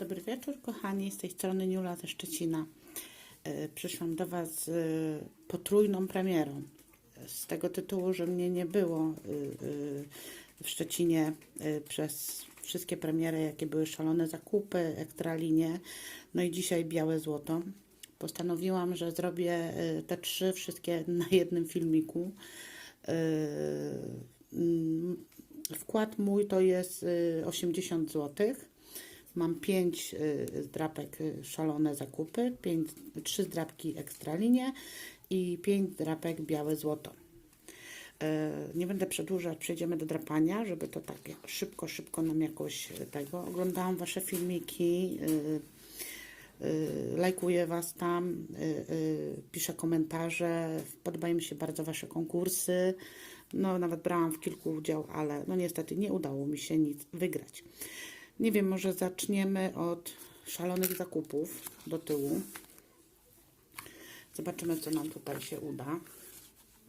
Dobry wieczór, kochani. Z tej strony Niula ze Szczecina. E, Przyszłam do Was z e, potrójną premierą. Z tego tytułu, że mnie nie było e, w Szczecinie przez wszystkie premiery, jakie były szalone zakupy, ekstralinie. No i dzisiaj białe złoto. Postanowiłam, że zrobię te trzy wszystkie na jednym filmiku. Wkład mój to jest y, 80 zł. Mam 5 zdrapek y, szalone zakupy, 5, 3 zdrapki ekstralinie i 5 zdrapek białe złoto. Y, Nie będę przedłużać, przejdziemy do drapania, żeby to tak szybko, szybko nam jakoś y, tego. Oglądałam Wasze filmiki, y, y, lajkuję Was tam, y, y, piszę komentarze, podobają mi się bardzo Wasze konkursy. No, nawet brałam w kilku udział, ale no niestety nie udało mi się nic wygrać. Nie wiem, może zaczniemy od szalonych zakupów do tyłu. Zobaczymy, co nam tutaj się uda.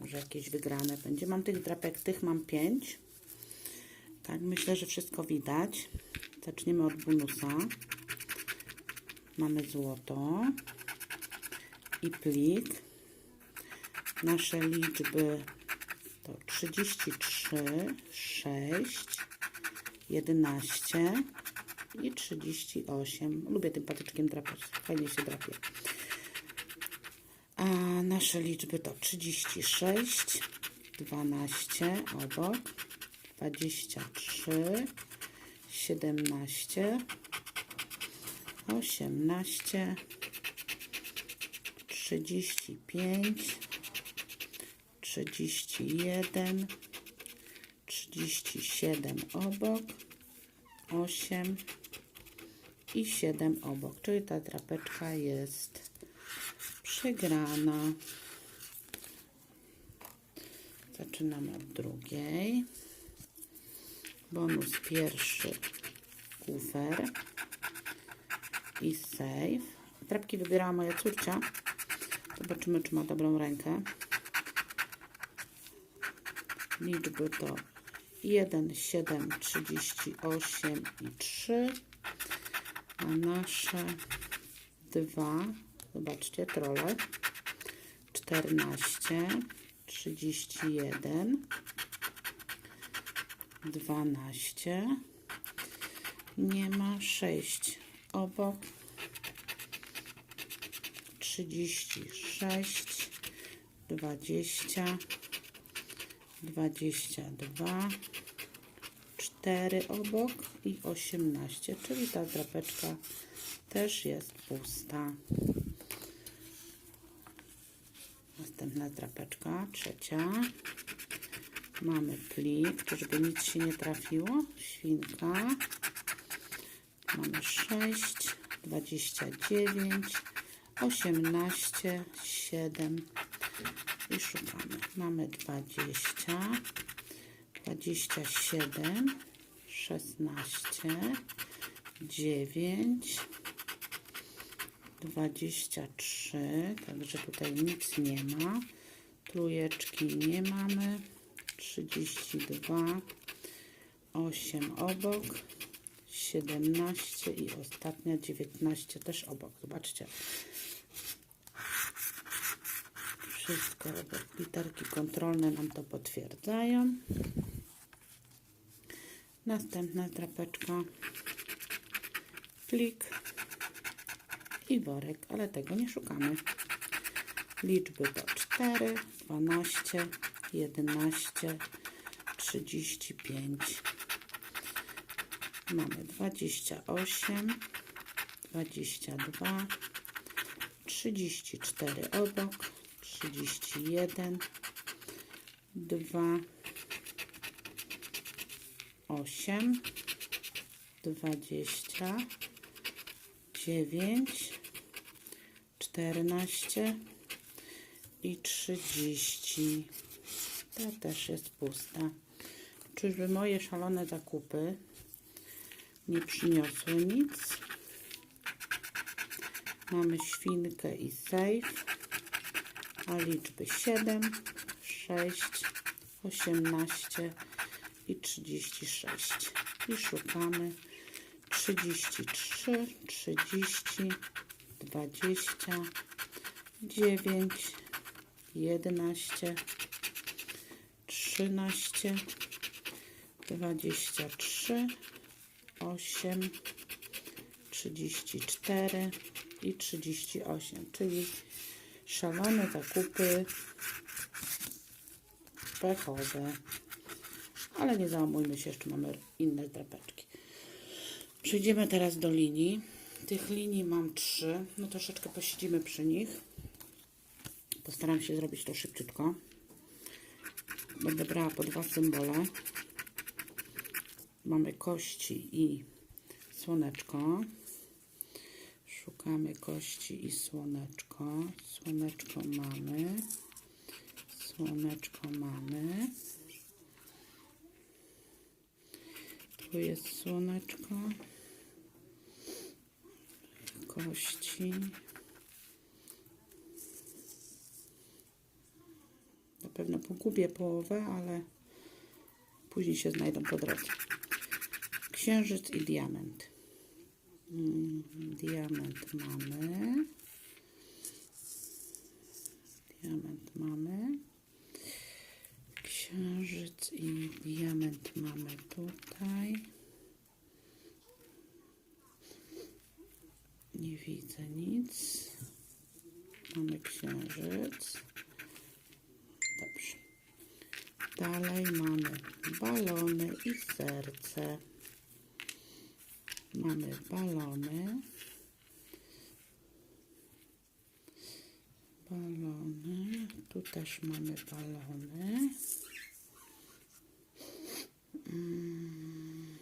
Może jakieś wygrane będzie. Mam tych drapek, tych mam pięć. Tak, myślę, że wszystko widać. Zaczniemy od bonusa. Mamy złoto i plik. Nasze liczby to 33, 6, 11 i 38. Lubię tym patyczkiem drapać, fajnie się drapie. A nasze liczby to 36, 12 obok, 23, 17, 18, 35, 31, 37 obok, 8 i 7 obok, czyli ta drapeczka jest przegrana. Zaczynamy od drugiej. Bonus pierwszy kufer i save. Drapki wybierała moja córcia. Zobaczymy, czy ma dobrą rękę. Liczby to 1, 7, 38 i 3. A nasze dwa, zobaczcie, trole. 14, 31, 12. Nie ma 6 obok. 36, 20, 22, 4 obok i 18, czyli ta drapeczka też jest pusta. Następna drapeczka, trzecia. Mamy plik, żeby nic się nie trafiło. Świnka. Mamy 6, 29, 18, 7 i szukamy. Mamy 20, 27, 16, 9, 23, także tutaj nic nie ma. Trójeczki nie mamy. 32, 8 obok, 17 i ostatnia 19 też obok. Zobaczcie. Wszystko. Literki kontrolne nam to potwierdzają. Następna drapeczka. Plik i worek, ale tego nie szukamy. Liczby to 4, 12, 11, 35. Mamy 28, 22, 34 obok, 31, 2, 8, 20, 9, 14 i 30. Ta też jest pusta. Czyżby moje szalone zakupy nie przyniosły nic? Mamy świnkę i safe, a liczby 7, 6, 18 i 36. I szukamy trzydzieści trzy, trzydzieści, dwadzieścia, dziewięć, jedenaście, trzynaście, dwadzieścia trzy, osiem, trzydzieści cztery i trzydzieści osiem, czyli szalone zakupy pechowe. Ale nie załamujmy się, jeszcze mamy inne drapeczki. Przejdziemy teraz do linii. Tych linii mam trzy. No troszeczkę posiedzimy przy nich. Postaram się zrobić to szybciutko. Będę brała po dwa symbole. Mamy kości i słoneczko. Szukamy kości i słoneczko. Słoneczko mamy. Słoneczko mamy. Tu jest słoneczko. Kości. Na pewno pogubię połowę, ale później się znajdą po drodze. Księżyc i diament. Mm, Diament mamy. Diament mamy. Księżyc i diament mamy tutaj. Nie widzę nic. Mamy księżyc. Dobrze. Dalej mamy balony i serce. Mamy balony. Balony. Tu też mamy balony. Mm,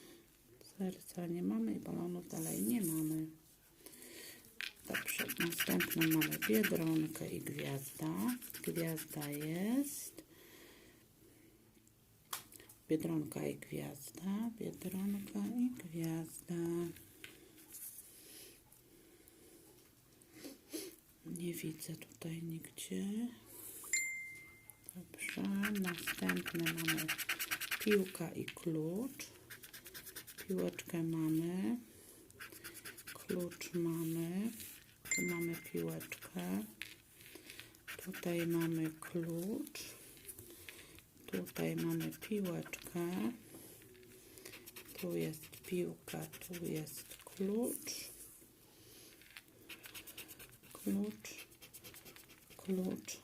Serca nie mamy i balonów dalej nie mamy. Dobrze, następną mamy biedronkę i gwiazda. Gwiazda jest. Biedronka i gwiazda. Biedronka i gwiazda. Nie widzę tutaj nigdzie. Dobrze, następne mamy piłka i klucz. Piłeczkę mamy. Klucz mamy. Tu mamy piłeczkę. Tutaj mamy klucz. Tutaj mamy piłeczkę. Tu jest piłka, tu jest klucz. Klucz. Klucz.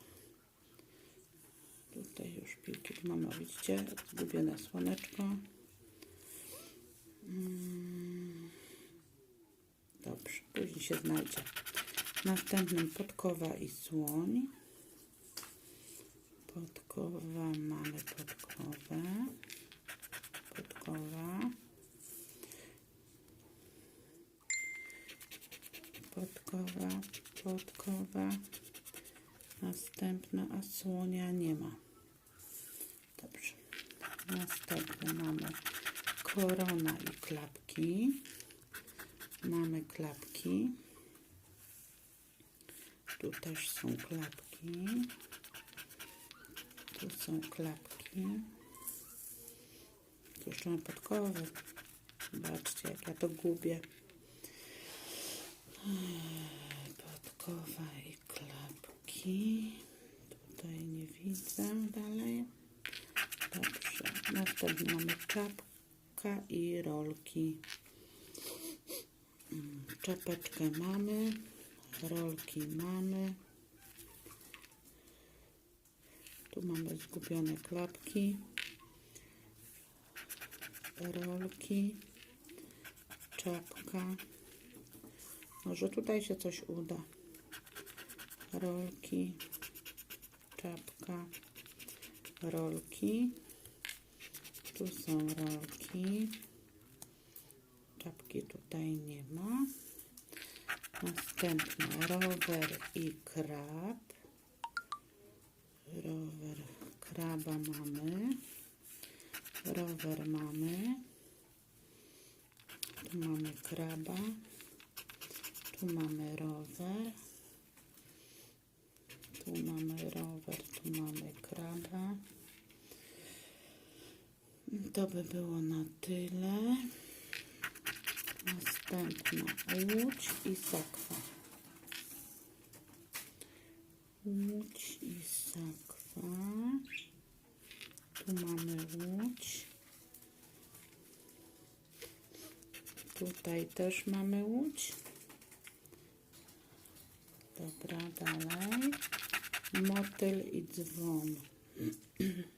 Tutaj już piłki mamy, widzicie, zgubione słoneczko. Mm. Dobrze, później się znajdzie. Następnym podkowa i słoń. Podkowa, mamy podkowę. Podkowa. Podkowa, podkowa. Następna, a słonia nie ma. Dobrze. Następne mamy korona i klapki. Mamy klapki. Tu też są klapki. Tu są klapki. Tu jeszcze mam podkowę. Zobaczcie, jak ja to gubię. Podkowa i klapki. Tutaj nie widzę dalej. Dobrze. Następnie mamy czapka i rolki. Mm, Czapeczkę mamy. Rolki mamy. Tu mamy zgubione klapki. Rolki. Czapka. Może tutaj się coś uda. Rolki. Czapka. Rolki. Tu są rolki. Czapki tutaj nie ma. Następny rower i krab. Rower, kraba mamy. Rower mamy. Tu mamy kraba. Tu mamy rower. Tu mamy rower, tu mamy kraba. To by było na tyle. Następna łódź i sakwa. Łódź i sakwa. Tu mamy łódź. Tutaj też mamy łódź. Dobra, dalej. Motyl i dzwon.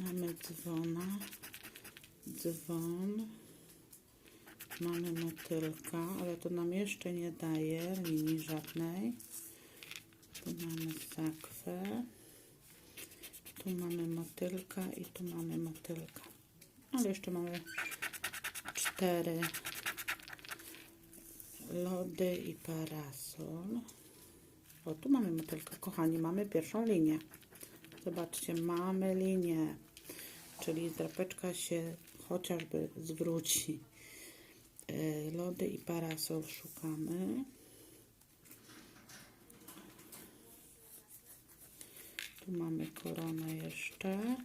mamy dzwona. Dzwon. Mamy motylka, ale to nam jeszcze nie daje linii żadnej. Tu mamy sakwę. Tu mamy motylka i tu mamy motylka. Ale jeszcze mamy cztery lody i parasol. O, tu mamy motylkę. Kochani, mamy pierwszą linię. Zobaczcie, mamy linię. Czyli drapeczka się chociażby zwróci. E, Lody i parasol szukamy. Tu mamy koronę jeszcze.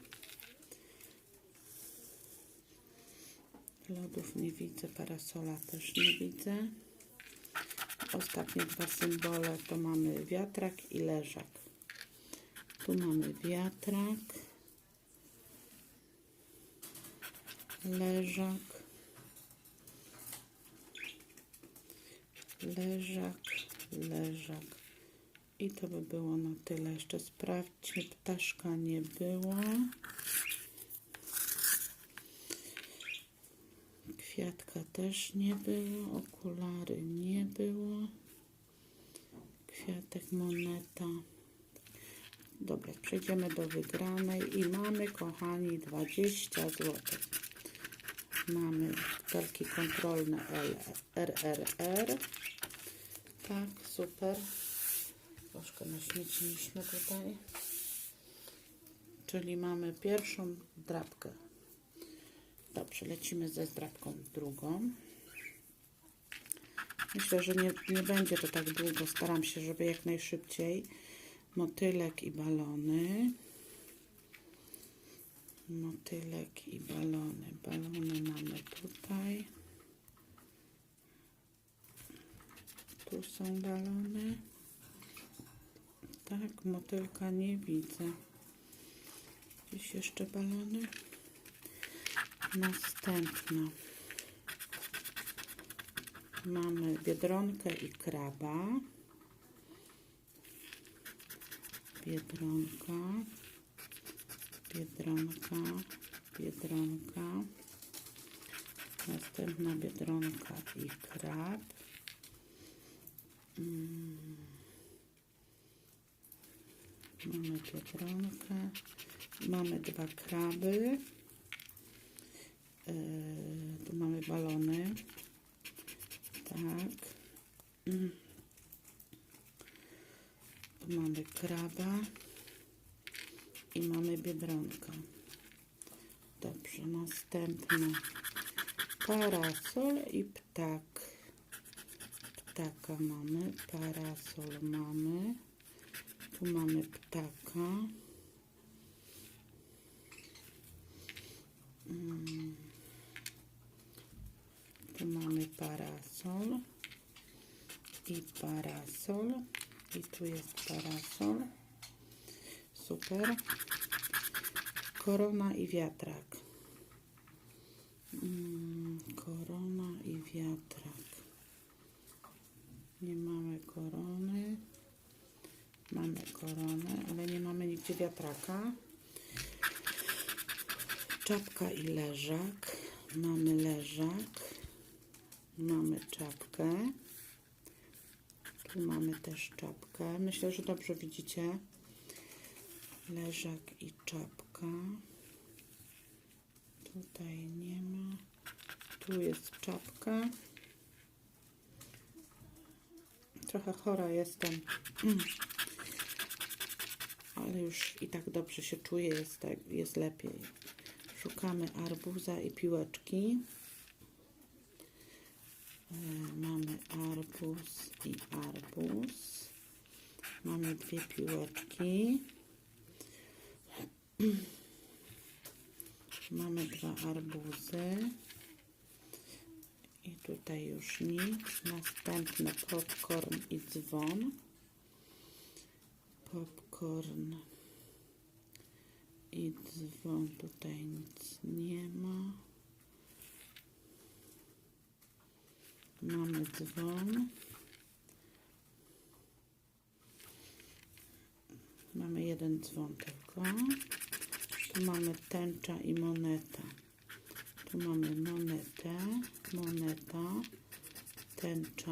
Lodów nie widzę, parasola też nie widzę. Ostatnie dwa symbole to mamy wiatrak i leżak. Tu mamy wiatrak, leżak, leżak, leżak. I to by było na tyle. Jeszcze sprawdźcie, ptaszka nie była. Kwiatka też nie było, okulary nie było. Kwiatek, moneta. Dobra, przejdziemy do wygranej i mamy, kochani, 20 zł. Mamy kartki kontrolne RRR. Tak, super. Troszkę naśmieciliśmy tutaj. Czyli mamy pierwszą drapkę. Dobrze, lecimy ze zdrabką drugą. Myślę, że nie, nie będzie to tak długo. Staram się, żeby jak najszybciej. Motylek i balony. Motylek i balony. Balony mamy tutaj. Tu są balony. Tak, motylka nie widzę. Gdzieś jeszcze balony. Następna. Mamy biedronkę i kraba. Biedronka. Biedronka. Biedronka. Następna biedronka i krab. Mm. Mamy biedronkę. Mamy dwa kraby. Yy, tu mamy balony. Tak. Tu mamy kraba. I mamy biedronkę. Dobrze, następna. Parasol i ptak. Ptaka mamy, parasol mamy. Tu mamy ptaka. Mm. Tu mamy parasol i parasol i tu jest parasol. Super. Korona i wiatrak. Mm, korona i wiatrak. Nie mamy korony. Mamy koronę, ale nie mamy nigdzie wiatraka. Czapka i leżak. Mamy leżak. Mamy czapkę. Tu mamy też czapkę. Myślę, że dobrze widzicie. Leżak i czapka. Tutaj nie ma. Tu jest czapka. Trochę chora jestem. Ale już i tak dobrze się czuję, jest, tak, jest lepiej. Szukamy arbuza i piłeczki. E, Mamy arbuz i arbuz. Mamy dwie piłeczki. Mamy dwa arbuzy. tutaj już nic. Następne popcorn i dzwon. Popcorn i dzwon. Tutaj nic nie ma. Mamy dzwon. Mamy jeden dzwon tylko. Tu mamy tęcza i moneta. Tu mamy monetę, moneta, tęcza,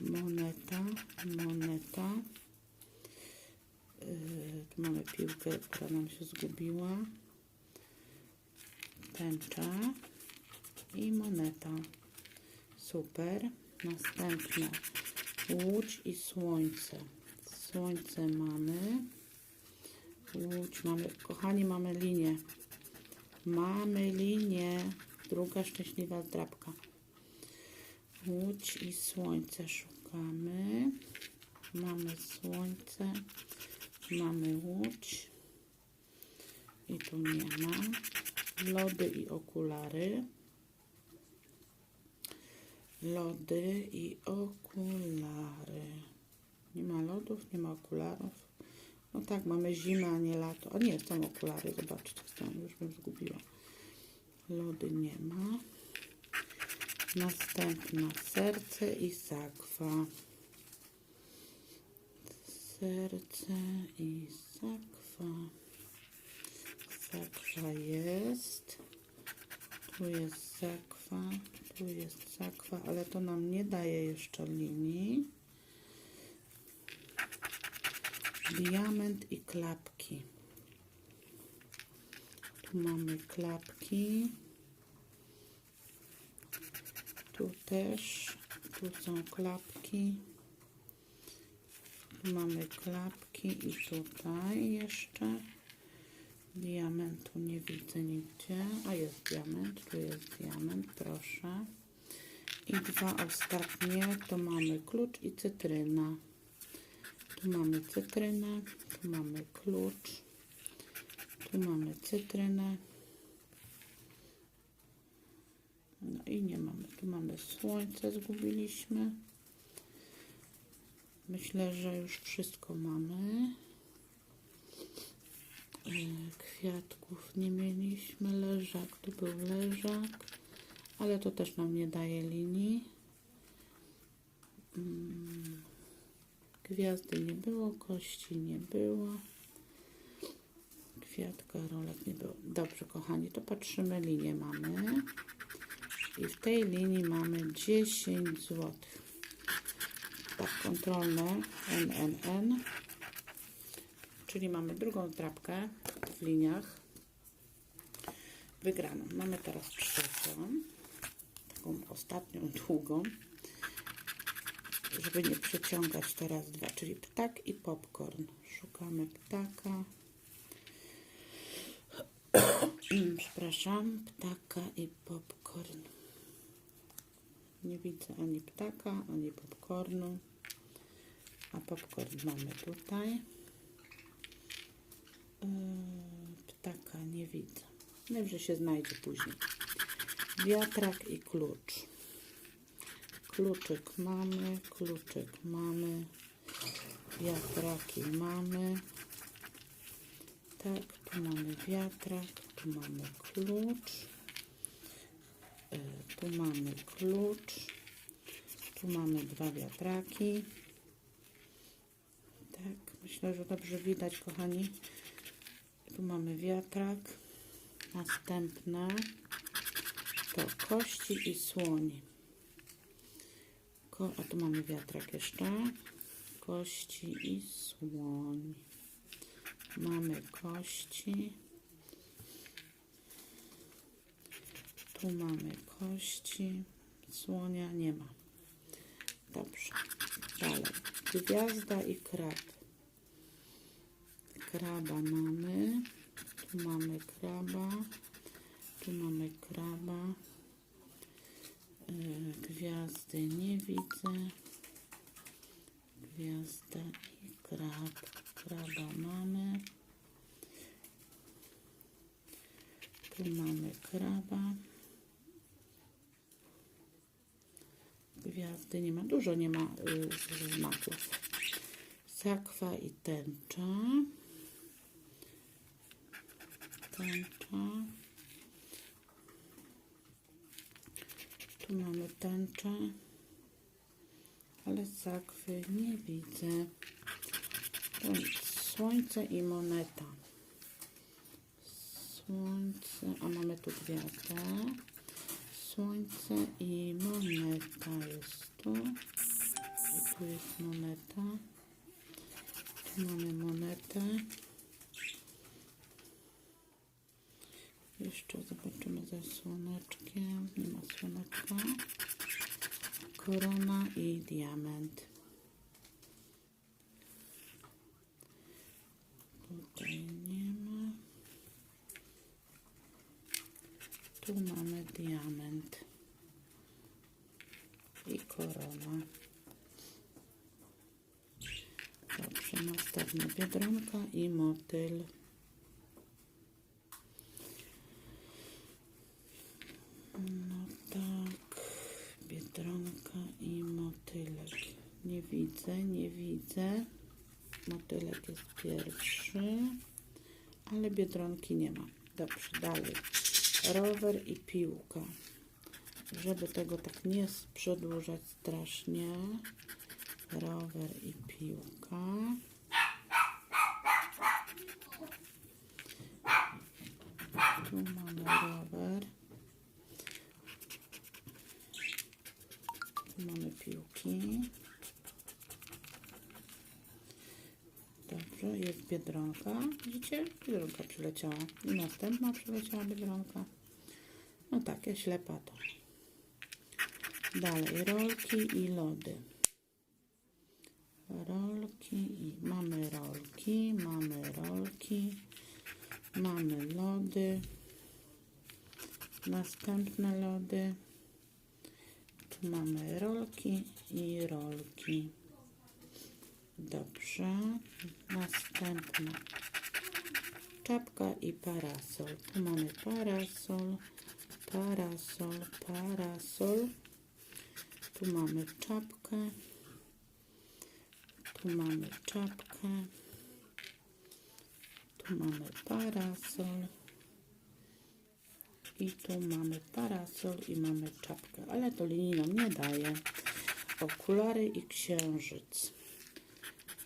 moneta, moneta. Yy, tu mamy piłkę, która nam się zgubiła. Tęcza i moneta. Super. Następne łódź i słońce. Słońce mamy. Łódź mamy. Kochani, mamy linię. Mamy linię. Druga szczęśliwa zdrabka. Łódź i słońce szukamy. Mamy słońce. Mamy łódź. I tu nie ma. Lody i okulary. Lody i okulary. Nie ma lodów, nie ma okularów. No tak, mamy zimę, a nie lato. A nie, są okulary, zobaczcie, są, już bym zgubiła. Lody nie ma. Następna serce i sakwa. Serce i sakwa. Sakwa jest. Tu jest sakwa. Tu jest sakwa, ale to nam nie daje jeszcze linii. Diament i klapki. Tu mamy klapki. Tu też. Tu są klapki. Tu mamy klapki i tutaj jeszcze. Diamentu nie widzę nigdzie. A jest diament. Tu jest diament, proszę. I dwa ostatnie to mamy klucz i cytryna. Tu mamy cytrynę, tu mamy klucz, tu mamy cytrynę. No i nie mamy. Tu mamy słońce, zgubiliśmy. Myślę, że już wszystko mamy. Kwiatków nie mieliśmy. Leżak, tu był leżak, ale to też nam nie daje linii. Mm. Gwiazdy nie było, kości nie było. Kwiatka, rolek nie było. Dobrze, kochani, to patrzymy, linię mamy. I w tej linii mamy 10 zł. Tak, kontrolne NNN. Czyli mamy drugą drapkę w liniach. Wygraną. Mamy teraz trzecią. Taką ostatnią, długą żeby nie przeciągać teraz dwa, czyli ptak i popcorn. Szukamy ptaka. Przepraszam, ptaka i popcorn. Nie widzę ani ptaka, ani popcornu. A popcorn mamy tutaj. Yy, Ptaka nie widzę. Najwyżej się znajdzie później. Wiatrak i klucz. Kluczyk mamy, kluczyk mamy, wiatraki mamy. Tak, tu mamy wiatrak, tu mamy klucz, e, tu mamy klucz, tu mamy dwa wiatraki. Tak, myślę, że dobrze widać, kochani. Tu mamy wiatrak. Następne to kości i słoń. Ko a tu mamy wiatrak jeszcze. Kości i słoń. Mamy kości. Tu mamy kości. Słonia nie ma. Dobrze. Dalej. Gwiazda i krab. Kraba mamy. Tu mamy kraba. Tu mamy kraba. E, Gwiazdy nie widzę. Gwiazda i krab. Kraba mamy. Tu mamy kraba. gwiazdy nie ma, dużo nie ma y, znaków. Sakwa i tęcza. Tęcza. Tu mamy tęczę, ale sakwy nie widzę. Słońce i moneta. Słońce, a mamy tu gwiazdę. Słońce i moneta jest tu. I tu jest moneta. Tu mamy monetę. Jeszcze zobaczymy ze słoneczkiem. Nie ma słoneczka. Korona i diament. Tutaj nie ma. Tu mamy diament i korona. Dobrze, następna biedronka i motyl. No tak, biedronka i motylek. Nie widzę, nie widzę. Motylek jest pierwszy, ale biedronki nie ma. Dobrze, dalej. Rower i piłka. Żeby tego tak nie przedłużać strasznie. Rower i piłka. Tu mamy rower. Tu mamy piłki. Dobrze, jest biedronka. Widzicie? Biedronka przyleciała. I następna przyleciała biedronka. No tak, ja ślepa to. Dalej, rolki i lody. Rolki i mamy rolki, mamy rolki, mamy lody. Następne lody. Tu mamy rolki i rolki. Dobrze. Następna czapka i parasol. Tu mamy parasol, parasol, parasol. Tu mamy czapkę. Tu mamy czapkę. Tu mamy parasol. I tu mamy parasol i mamy czapkę, ale to linii nam nie daje. Okulary i księżyc.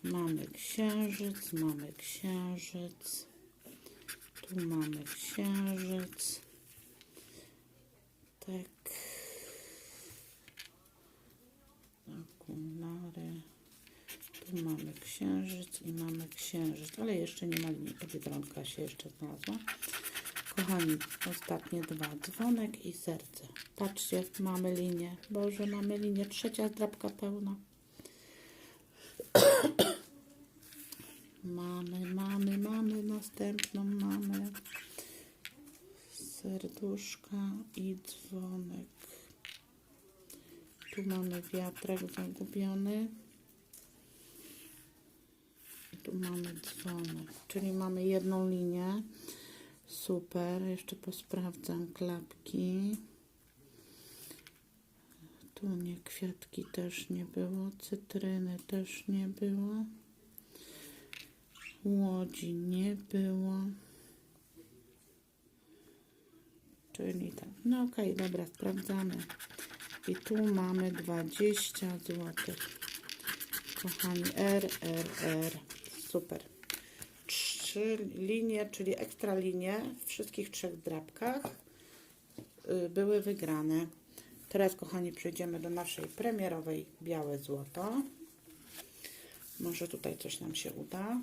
Mamy księżyc, mamy księżyc. Tu mamy księżyc. Tak. Okulary. Tu mamy księżyc i mamy księżyc, ale jeszcze nie ma linii. Biedronka się jeszcze znalazła. Kochani, ostatnie dwa. Dzwonek i serce. Patrzcie, mamy linię. Boże, mamy linię. Trzecia zdrabka pełna. Mamy, mamy, mamy następną, mamy serduszka i dzwonek. Tu mamy wiatrak zagubiony. Tu mamy dzwonek, czyli mamy jedną linię. Super, jeszcze posprawdzam klapki. Tu nie, kwiatki też nie było, cytryny też nie było. Łodzi nie było. Czyli tak. No okej, dobra, sprawdzamy. I tu mamy 20 zł. Kochani, R, R, R. Super. Trzy linie, czyli ekstra linie w wszystkich trzech drapkach y, były wygrane. Teraz, kochani, przejdziemy do naszej premierowej białe złoto. Może tutaj coś nam się uda.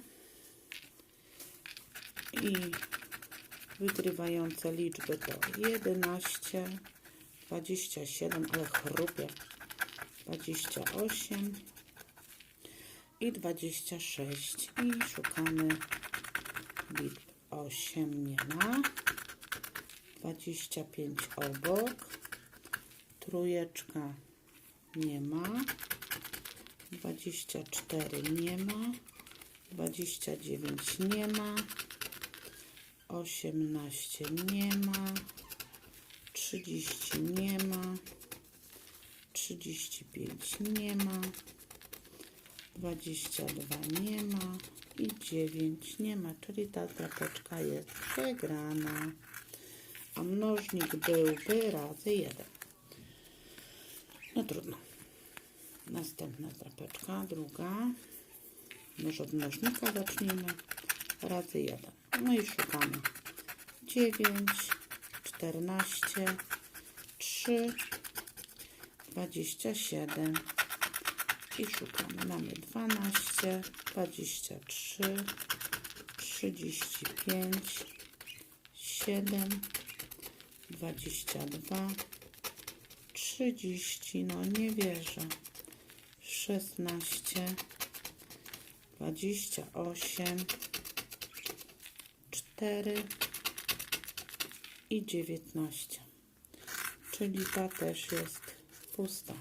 I wygrywające liczby to 11, 27, ale chrupie, 28 i 26. I szukamy liczb 8 nie ma, 25 obok, trójeczka nie ma, 24 nie ma, 29 nie ma, 18 nie ma, 30 nie ma, 35 nie ma, 22 nie ma. I 9 nie ma, czyli ta drapeczka jest przegrana. A mnożnik byłby razy 1. No trudno. Następna drapeczka, druga. Może od mnożnika zacznijmy. Razy 1. No i szukamy. 9, 14, 3, 27 i szukamy. Mamy 12, 23, 35, 7, 22, 30, no nie wierzę. 16, 28, 4 i 19. Czyli ta też jest pusta.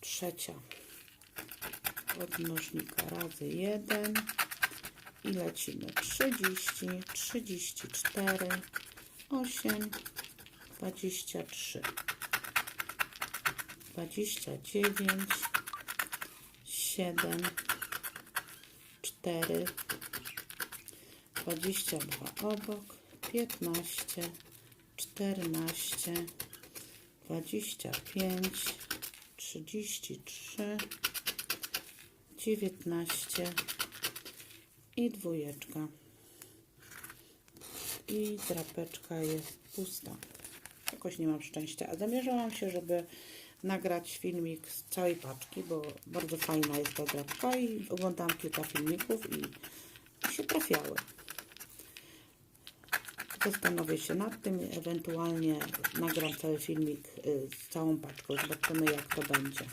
Trzecia od mnożnika razy 1 i lecimy 30, 34, 8, 23, 29, 7, 4, 22 obok, 15, 14, 25, 33, 19 i dwójeczka. I drapeczka jest pusta. Jakoś nie mam szczęścia. Zamierzałam się, żeby nagrać filmik z całej paczki, bo bardzo fajna jest ta drapka i oglądałam kilka filmików i, i się trafiały. Zastanowię się nad tym, ewentualnie nagram cały filmik y, z całą paczką. Zobaczymy jak to będzie.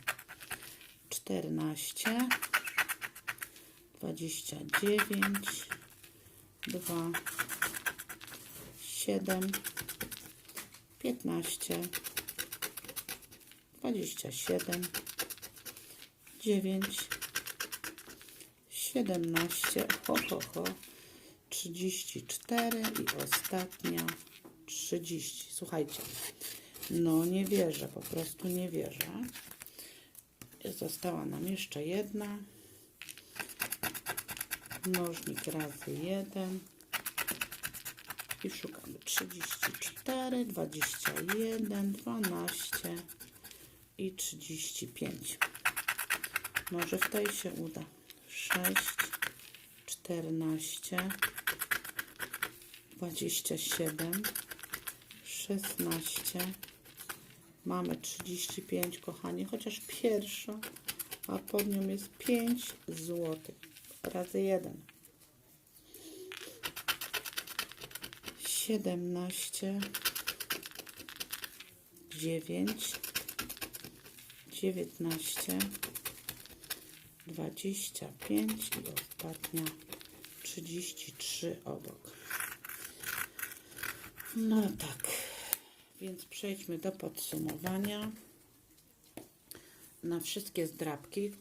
14 29 2 7 15 27 9 17 ho, ho, ho 34 i ostatnia 30 słuchajcie no nie wierzę po prostu nie wierzę. Została nam jeszcze jedna. Mnożnik razy 1 i szukamy. 34, 21, 12 i 35. Może w tej się uda. 6, 14, 27, 16. Mamy 35, kochani, chociaż pierwsza, a pod nią jest 5 złotych razy 1. 17, 9, 19, 25 i ostatnia 33 obok. No tak, więc przejdźmy do podsumowania. Na wszystkie zdrabki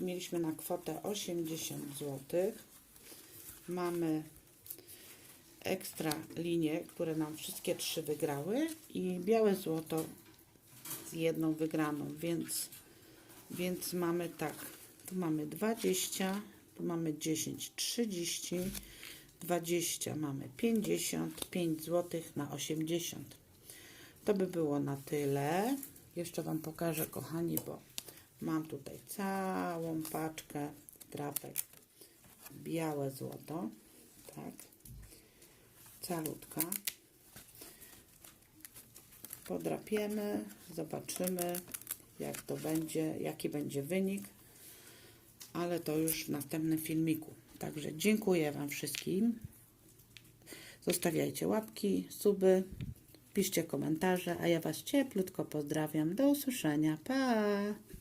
mieliśmy na kwotę 80 zł. Mamy ekstra linie, które nam wszystkie trzy wygrały i białe złoto z jedną wygraną, więc, więc mamy tak, tu mamy 20, tu mamy 10, 30, 20, mamy 50, 5 zł na 80. To by było na tyle. Jeszcze Wam pokażę, kochani, bo mam tutaj całą paczkę drapek białe złoto, tak, calutka. Podrapiemy, zobaczymy jak to będzie, jaki będzie wynik, ale to już w następnym filmiku. Także dziękuję Wam wszystkim. Zostawiajcie łapki, suby, piszcie komentarze, a ja Was cieplutko pozdrawiam. Do usłyszenia. Pa!